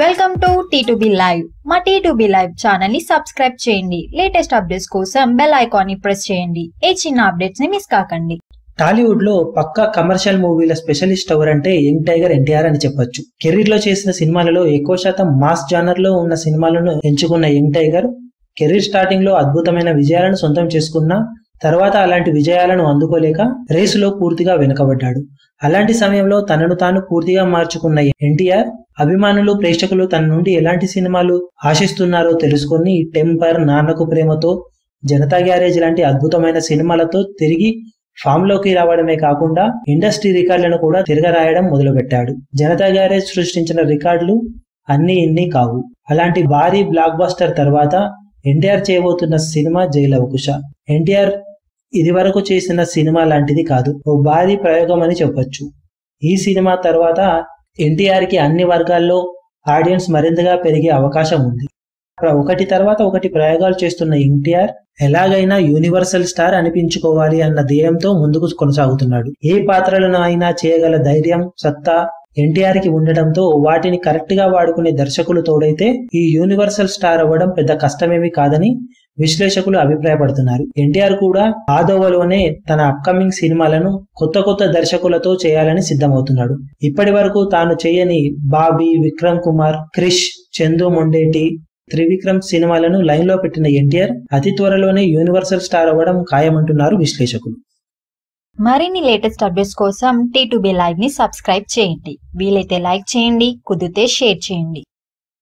Welcome to T two B live మా T two B live ఛానల్ని subscribe చేయండి. Latest updates కోసం bell ఐకాన్ని ప్రెస్ చేయండి. ఏ చిన్న అప్డేట్స్ని మిస్ కాకండి. టాలీవుడ్లో పక్కా కమర్షియల్ మూవీల స్పెషలిస్ట్ ఎవరంటే యంగ్ టైగర్ ఎన్టీఆర్ అని చెప్పొచ్చు. కెరీర్లో చేసిన సినిమాలలో ఎక్కువ శాతం మాస్ జానర్లో ఉన్న సినిమాలను ఎంచుకున్న యంగ్ టైగర్ కెరీర్ స్టార్టింగ్లో అద్భుతమైన విజయాలను సొంతం చేసుకున్న తర్వాత అలాంటి విజయాలను అందుకోలేక రేసులో పూర్తిగా వెనుకబడ్డాడు. అలాంటి సమయంలో తనను తాను పూర్తిగా మార్చుకున్న ఎన్టీఆర్ అభిమానులు ప్రేక్షకులు తన నుండి ఎలాంటి సినిమాలు ఆశిస్తున్నారో తెలుసుకొని టెంపర్ నాన్నకు ప్రేమతో జనతా గ్యారేజ్ లాంటి అద్భుతమైన సినిమాలతో తిరిగి ఫామ్లోకి రావడమే కాకుండా ఇండస్ట్రీ రికార్డులను కూడా తిరగరాయడం మొదలుపెట్టాడు. జనతా గ్యారేజ్ సృష్టించిన రికార్డులు అన్ని ఇన్ని కావు. అలాంటి భారీ బ్లాక్ బస్టర్ తర్వాత ఎన్టీఆర్ చేయబోతున్న సినిమా జైలవకుశ. ఎన్టీఆర్ ఇదివరకు చేసిన సినిమా లాంటిది కాదు. ఓ భారీ ప్రయోగం అని చెప్పొచ్చు. ఈ సినిమా తర్వాత ఎన్టీఆర్కి అన్ని వర్గాల్లో ఆడియన్స్ మరింతగా పెరిగే అవకాశం ఉంది. ఒకటి తర్వాత ఒకటి ప్రయోగాలు చేస్తున్న ఎన్టీఆర్ ఎలాగైనా యూనివర్సల్ స్టార్ అనిపించుకోవాలి అన్న ధ్యేయంతో ముందుకు కొనసాగుతున్నాడు. ఏ పాత్రలను అయినా చేయగల ధైర్యం సత్తా ఎన్టీఆర్కి ఉండటంతో వాటిని కరెక్ట్గా వాడుకునే దర్శకులు తోడైతే ఈ యూనివర్సల్ స్టార్ అవ్వడం పెద్ద కష్టమేమి కాదని విశ్లేషకులు అభిప్రాయపడుతున్నారు. ఎన్టీఆర్ కూడా ఆదోవలోనే తన అప్కమింగ్ సినిమాలను కొత్త కొత్త దర్శకులతో చేయాలని సిద్ధమవుతున్నాడు. ఇప్పటి వరకు తాను చేయని బాబీ విక్రమ్ కుమార్ క్రిష్ చందు మొండేటి త్రివిక్రమ్ సినిమాలను లైన్లో పెట్టిన ఎన్టీఆర్ అతి త్వరలోనే యూనివర్సల్ స్టార్ అవ్వడం ఖాయమంటున్నారు విశ్లేషకులు. మరిన్ని లేటెస్ట్ అప్డేట్స్ కోసం టీ టు బి లైవ్ని సబ్స్క్రైబ్ చేయండి. వీలైతే లైక్ చేయండి కుదిరితే షేర్ చేయండి.